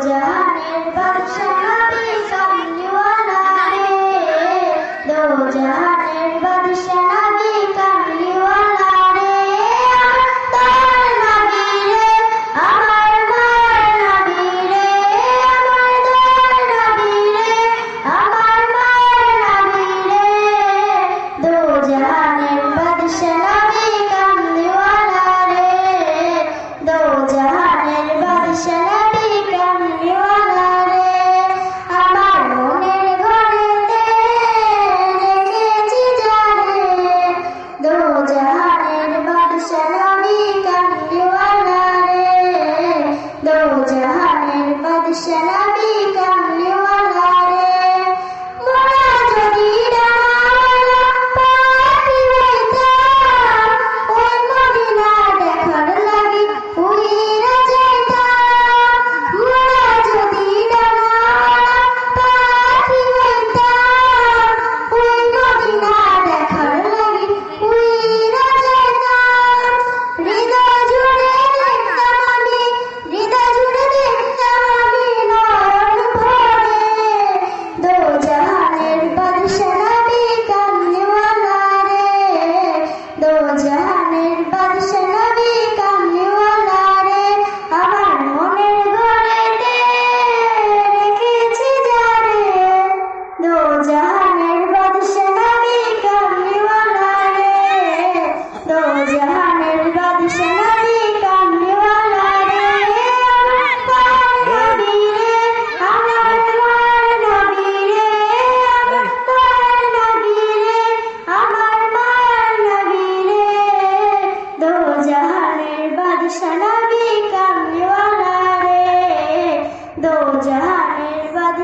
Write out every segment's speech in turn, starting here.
Do jahan ek badshah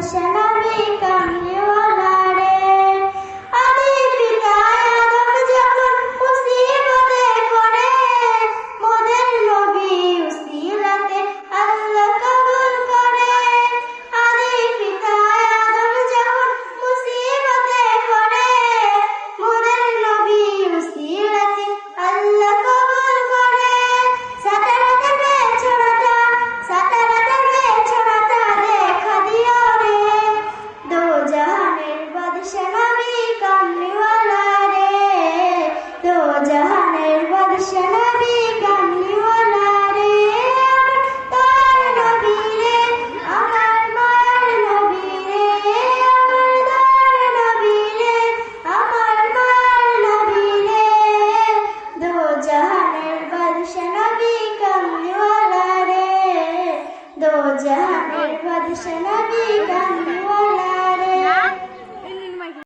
小猫咪 জাহানের বাদশা নবী কামলিওয়ালা রে তোর নবী রে আমার মার নবী রে আমার দর নবী রে আমার মার নবী রে দো জাহানের বাদশা নবী কামলিওয়ালা রে দো জাহানের বাদশা নবী কামলিওয়ালা রে